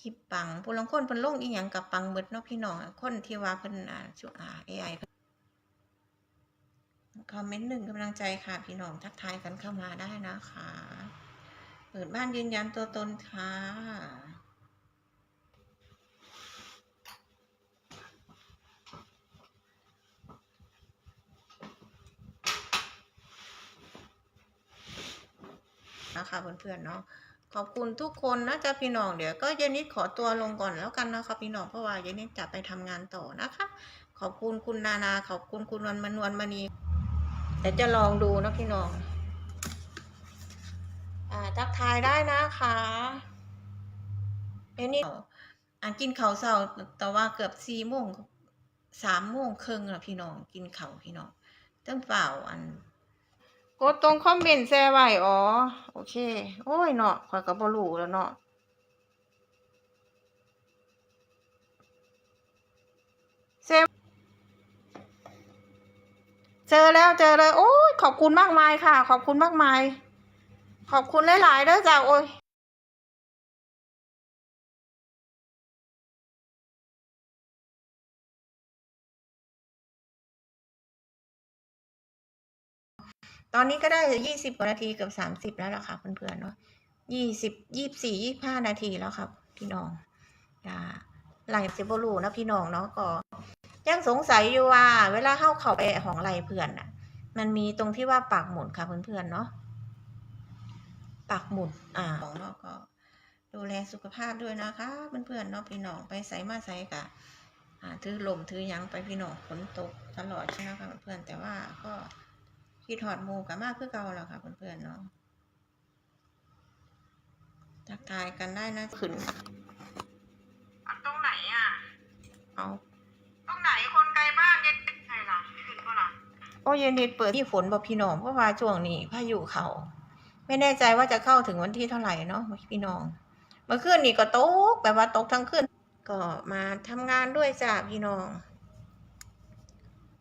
คลิปปังผู้ลางคนเพิ่นลงอีหยังกับปังเบิดเนาะพี่น้องคนที่ว่าเพิ่นอ่าช่วงอ่า AI เพิ่นคอมเมนต์หนึ่งกำลังใจค่ะ พี่น้องทักทายกันเข้ามาได้นะคะ เปิดบ้านยืนยันตัวตนค่ะนะคะเพื่อนๆเนาะ ขอบคุณทุกคนนะจ๊ะพี่น้องเดี๋ยวก็เยนนิดขอตัวลงก่อนแล้วกันนะคะพี่น้องเพราะว่าเยนนิดจะไปทำงานต่อนะคะ ขอบคุณคุณนานาขอบคุณคุณวันมนวนมณีแต่จะลองดูนะพี่น้องอ่าทักทายได้นะคะเยนนิดอ่ากินข้าวเช้าแต่ว่าเกือบสี่โมงสามโมงครึ่งแล้วพี่น้องกินข้าวพี่น้องตั้งเปล่าอัน กดตรงคอมเมนต์แชร์ไว้อ๋อ โอเค โอ้ยเนาะข่อยก็บ่รู้แล้วเนาะแชร์เจอแล้วเจอเลย โอ้ยขอบคุณมากมายค่ะ ขอบคุณมากมาย ขอบคุณหลายๆเด้อจ้าโอ้ย ตอนนี้ก็ได้ยี่สิบกว่านาทีเกือบสามสิบแล้วล่ะค่ะเพื่อนๆเนาะยี่สิบยี่สี่ยี่ห้านาทีแล้วครับพี่น้องอ่าไหลเซบรูนะพี่น้องเนาะก็ ยังสงสัยอยู่ว่า เวลาเข้าเข้าไปของไหลเพื่อนอะมันมีตรงที่ว่าปากหมุนค่ะเพื่อนๆเนาะปากหมุนอ่าของเราก็ ดูแลสุขภาพด้วยนะคะเพื่อนๆเนาะพี่น้องไปใส่มาใส่กะอ่าถือลมถือยังไปพี่น้องฝนตกตลอดใช่ไหมคะเพื่อนๆแต่ว่าก็ คิดถอดหมูกับมากคือเก่าแล้วค่ะเพื่อนๆเนาะทักทายกันได้นะขึ้นตรงไหนอะ เอาตรงไหนคนไกลบ้านเนี่ยไงล่ะขึ้นก็ล่ะโอ้เย็นนิดเปิดที่ฝนบอกพี่น้องเพราะว่าช่วงนี้พายุเขาไม่แน่ใจว่าจะเข้าถึงวันที่เท่าไหร่เนาะพี่น้อง เมื่อคืนนี่ก็ตกแบบว่าตกทั้งคืนก็มาทำงานด้วยจ้าพี่น้อง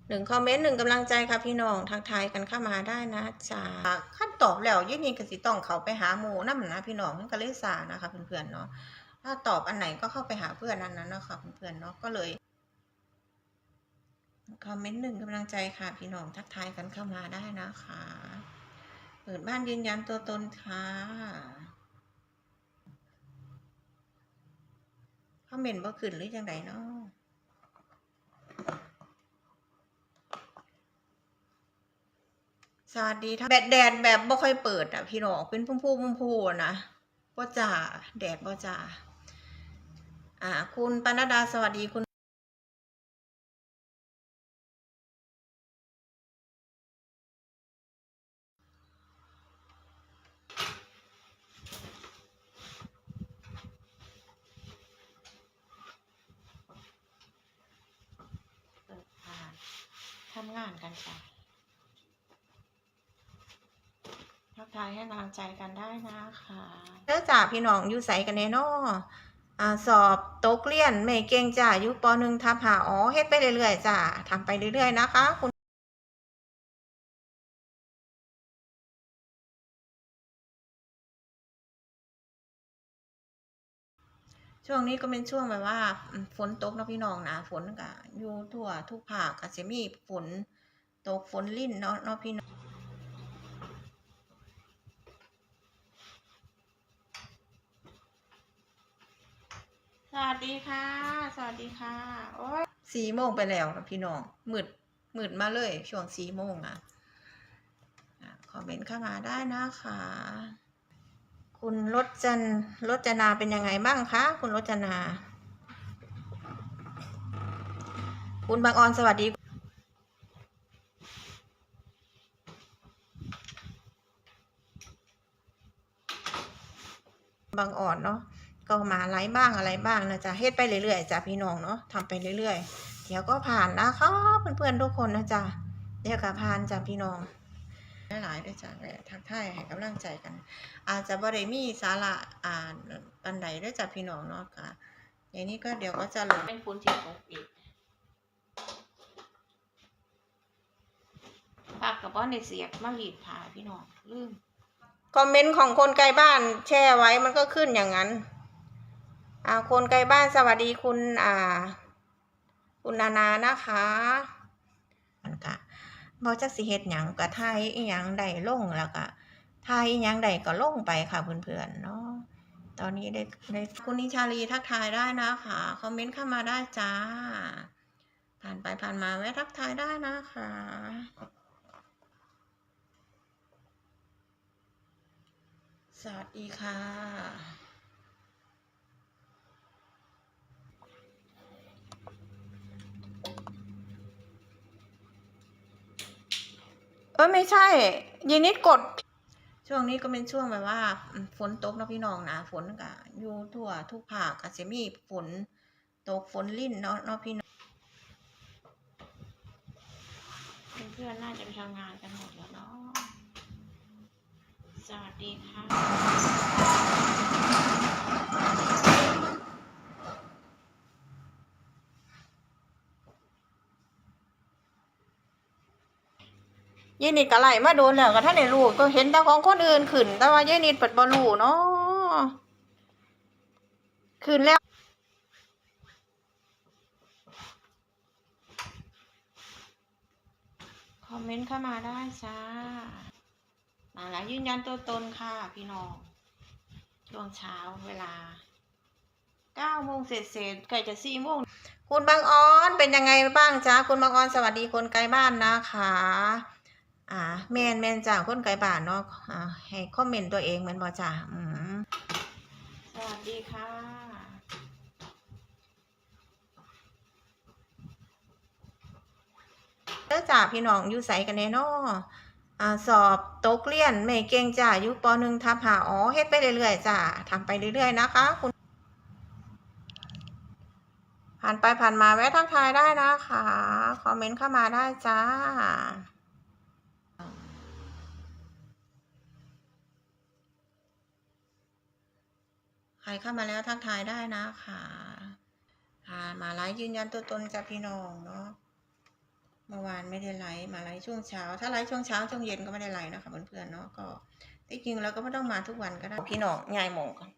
หนึ่งคอมเมนต์หนึ่งกำลังใจค่ะ พี่น้องทักทายกันเข้ามาได้นะจ้าขั้นตอบแล้วยี่นี่ก็สิต้องเขาไปหาหมูนั่นนะพี่น้องมันก็เลยสานะคะเพื่อนๆเนาะถ้าตอบอันไหนก็เข้าไปหาเพื่อนนั้นนั้นนะคะเพื่อนๆเนาะก็เลยคอมเมนต์หนึ่งกำลังใจค่ะ พี่น้องทักทายกันเข้ามาได้นะคะ เปิดบ้านยืนยันตัวตนค่ะคอมเมนต์บ่ขึ้นหรือยังไงเนาะ สวัสดีท่านแดดแดดแบบบ่ค่อยเปิดอะพี่น้องเป็นพุ่มพูพุ่มพูอะนะบ่จ่าแดดบ่จ่าอ่า คุณปนดาสวัสดีคุณทำงานกันค่ะ ทายให้กำลังใจกันได้นะคะเด้อจ่าพี่น้องอยู่ใสกันแน่นออ่าสอบตกเรียนไม่เก่งจ้าอยู่ปหนึ่งทับหาอ๋อเฮ็ดไปเรื่อยๆจ้าทำไปเรื่อยๆนะคะคุณช่วงนี้ก็เป็นช่วงแบบว่าฝนตกนะพี่น้องนะฝนก็อยู่ทั่วทุกภาคอาจจะมีฝนตกฝนลิ่นเนาะเนาะพี่น้อง วัสดีค่ะ สวัสดีค่ะ โอ้ยสี่โมงไปแล้วนะพี่น้องมืดมืดมาเลยช่วงสี่โมงอะอะคอมเมนต์เข้ามาได้นะคะ คุณรจจันรจนาเป็นยังไงบ้างคะ คุณรจนา คุณบางออนสวัสดี บางอ่อนเนาะ ก็มาไลฟ์บ้างอะไรบ้างนะจ๊ะเฮ็ดไปเรื่อยๆจ้ะพี่น้องเนาะทำไปเรื่อยๆ เดี๋ยวก็ผ่านนะคะเพื่อนๆทุกคนนะจ๊ะเดี๋ยวก็ผ่านจ้ะพี่น้องหลายๆด้วยจ้ะแหละทักทายให้กำลังใจกัน อาจจะบ่ได้มีสาระอ่านปันใดด้วยจ้ะพี่น้องเนาะค่ะอย่างนี้ก็เดี๋ยวก็จะลงเป็นฝุ่นที่ตกอีกปากกับว่าในเสียบมาหลีดผ่าพี่น้องลืมคอมเมนต์ของคนไกลบ้านแช่ไว้มันก็ขึ้นอย่างนั้น อ่าคนไกลบ้านสวัสดีคุณอ่า คุณนานานะคะมันกะบ่จักสิเฮ็ดหยังก็ทายอีหยังได้ลงแล้วก็ทายอีหยังได้ก็ลงไปค่ะเพื่อนๆเนาะตอนนี้ได้ได้คุณนิชาลีทักทายได้นะคะคอมเมนต์เข้ามาได้จ้า ผ่านไปผ่านมาแวะทักทายได้นะคะสวัสดีค่ะ เออไม่ใช่ยินิดกด ช่วงนี้ก็เป็นช่วงแบบว่า ฝนตกนะพี่น้องนะฝนก็อยู่ทั่วทุกภาคอาจจะมีฝนตกฝนลิ่นเนาะเนาะพี่น้องเพื่อนๆน่าจะไปทำงานกันหมดแล้วเนาะสวัสดีค่ะ ยายนิดก็ไหลมาโดนแล้วก็ท่านในลูกก็เห็นแต่ของคนอื่นขึ้น แต่ว่ายายนิดเปิดบอลูเนาะขึ้นแล้วคอมเมนต์เข้ามาได้จ้ามาแล้วยืนยันตัวตนค่ะพี่น้องช่วงเช้าเวลาเก้าโมงเสร็จเสร็จใกล้จะสี่โมงคุณบางออนเป็นยังไงบ้างจ้าคุณบางออนสวัสดีคนไกลบ้านนะคะ อ่าแมนแมนจ้าคนไกลบ้านเนาะอ่าให้คอมเมนต์ตัวเองแมันบอจ้าอืมสวัสดีค่ะ เด้อจ้าพี่น้องอยู่ใสกันแน่เนออ่าสอบตกเรียนไม่เก่งจ้าอยู่ปหนึ่งทับหาอ๋อเฮ็ดไปเรื่อยๆจ้าทำไปเรื่อยๆนะคะคุณผ่านไปผ่านมาแวะทักทายได้นะคะ คอมเมนต์เข้ามาได้จ้า รเข้ามาแล้วทักทายได้นะคะค่ะมาไลฟ์ยืนยันตัวตนจากพี่น้องเนาะเมื่อวานไม่ได้ไลฟ์มาไลฟ์ช่วงเช้า ถ้าไลฟ์ช่วงเช้าช่วงเย็นก็ไม่ได้ไลฟ์นะคะเพื่อนๆเนาะก็ที่จริงเราก็ไม่ต้องมาทุกวันก็ได้พี่น้องยายหมงก่อน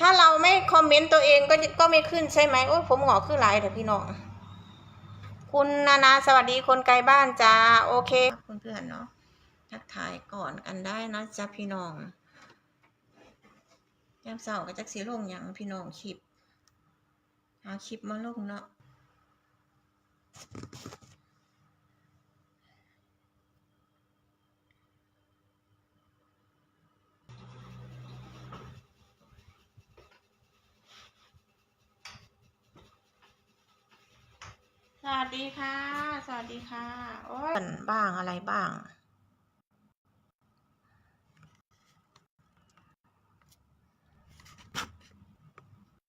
ถ้าเราไม่คอมเมนต์ตัวเองก็ก็ไม่ขึ้นใช่ไหมโอ้ยผมหงอขึ้นไลน์เถอะพี่น้อง คุณนานาสวัสดีคนไกลบ้านจ้าโอเคเพื่อนๆเนาะทักทายก่อนกันได้นะจ๊ะพี่น้องยามเสาร์ก็จักสีลงอย่างพี่น้องคลิปหาคลิปมาลงเนาะ สวัสดีค่ะ สวัสดีค่ะโอ้ยบ้างอะไรบ้าง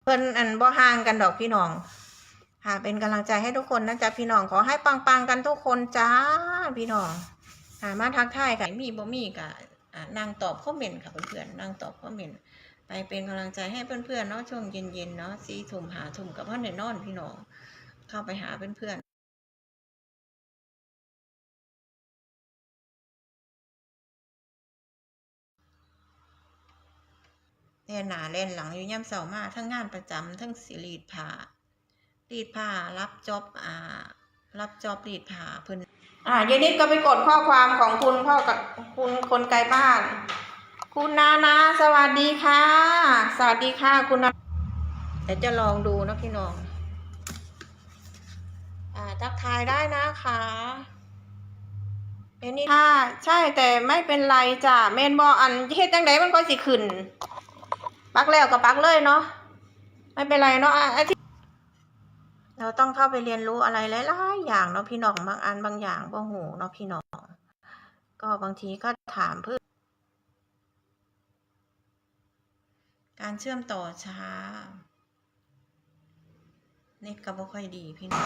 เพิ่นอันบ่ห่างกันดอกพี่น้องค่ะเป็นกำลังใจให้ทุกคนนะจ๊ะพี่น้องขอให้ปังๆกันทุกคนจ้าพี่น้องสามาทักทายกันมีบ่มีก็อ่านั่งตอบคอมเมนต์ค่ะเพื่อนๆนั่งตอบคอมเมนต์ไปเป็นกำลังใจให้เพื่อนๆเนาะช่วงเย็นๆเนาะสี่ทุ่มหาทุ่มกับพ่อเนนอนพี่น้อง เข้าไปหาเพื่อนๆเล่นหนาเล่นหลังอยู่ย่ำเสามาทั้งงานประจำทั้งสิรีดผ้ารีดผ้ารับจ็อบอ่า รับจ็อบรีดผ้าเพิ่อนอ่าเยนิดก็ไปกดข้อความของคุณพ่อกับคุณคนไกลบ้าน คุณนานาสวัสดีค่ะ สวัสดีค่ะคุณนาเดี๋ยวจะลองดูนะพี่น้อง ทักทายได้นะคะเยนิดค่ะใช่แต่ไม่เป็นไรจ้ะเมนบออันเฮ็ดจังไดมันก็สิขึ้น ปักแล้วก็ปักเลยเนาะไม่เป็นไรเนาะอะอาทิตย์เราต้องเข้าไปเรียนรู้อะไรหลายๆอย่างเนาะพี่น้องบางอันบางอย่างบ่หูเนาะพี่น้อง ก็บางทีก็ถามเพื่อการเชื่อมต่อช้า เน็ตก็บ่ค่อยดีพี่น้อง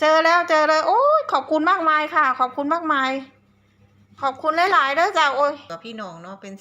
เจอแล้วเจอเลยโอ้ยขอบคุณมากมายค่ะ ขอบคุณมากมาย ขอบคุณหลายๆเด้อจ้าโอ้ยกับพี่น้องเนาะเป็น